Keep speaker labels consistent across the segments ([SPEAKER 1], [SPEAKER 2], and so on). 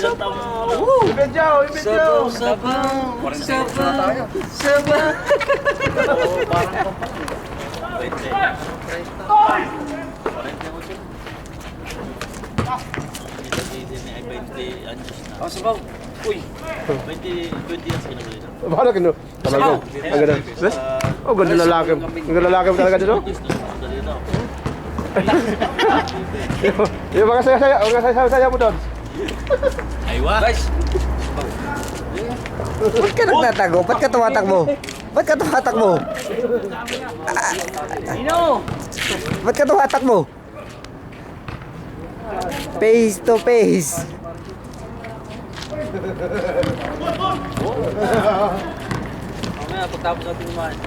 [SPEAKER 1] mo?
[SPEAKER 2] Ibedyo, ibedyo.
[SPEAKER 3] Sabaw, sabaw, sabaw, sabaw.
[SPEAKER 1] Oo, parang kompang. 20. 40 ako siya. Hindi na ay 20 anyos na.
[SPEAKER 3] Oh, sabaw. Uy,
[SPEAKER 1] 20, 20 years kinulit.
[SPEAKER 2] Bahala kino. Talaga. Ang ganda. Oh, ganda lalaki. Ang ganda lalaki talaga dito. Yung mga saya-saya, mga saya-saya mo doon.
[SPEAKER 1] Aywa.
[SPEAKER 3] guys.
[SPEAKER 4] Ba't ka nagtatago? Ba't ka tumatakbo? Ba't ka tumatakbo?
[SPEAKER 3] Sino?
[SPEAKER 4] Ba't ka tumatakbo? Face to face.
[SPEAKER 3] Mamaya, pagtapos natin kumain.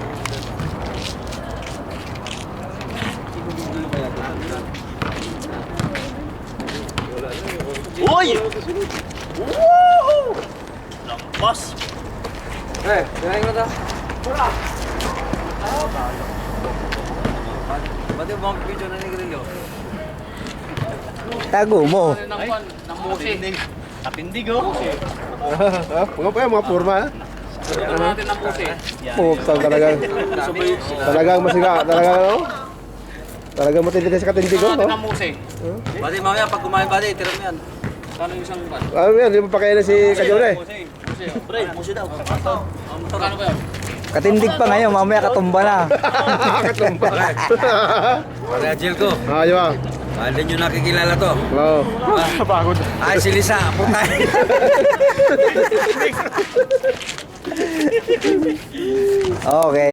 [SPEAKER 1] Uy! Woohoo! Lampas!
[SPEAKER 3] Eh, kinain mo ta. Ba't yung mga video na ni Grillo?
[SPEAKER 4] Tago mo.
[SPEAKER 1] Kapindig. Kapindig oh.
[SPEAKER 2] Ah, mga pa mga purma. ha?
[SPEAKER 3] natin ng pusi.
[SPEAKER 2] Oh, talagang talagang masiga, talagang ano? Talagang matindi sa katindi ko, no?
[SPEAKER 3] musi. Bati, mamaya, pag kumain bati, tira mo yan. Kano yung isang pan?
[SPEAKER 2] Ano yan, hindi mo pa kaya na si Kajore.
[SPEAKER 1] Pre, musi daw.
[SPEAKER 3] Kano ba yan?
[SPEAKER 4] Katindig pa ngayon, mamaya katumba na.
[SPEAKER 2] Katumba.
[SPEAKER 3] Pare, Jill ko.
[SPEAKER 2] Ayaw ah.
[SPEAKER 3] Mahal nyo nakikilala to.
[SPEAKER 2] Oo.
[SPEAKER 3] Ay, si Lisa, putay.
[SPEAKER 4] Okay.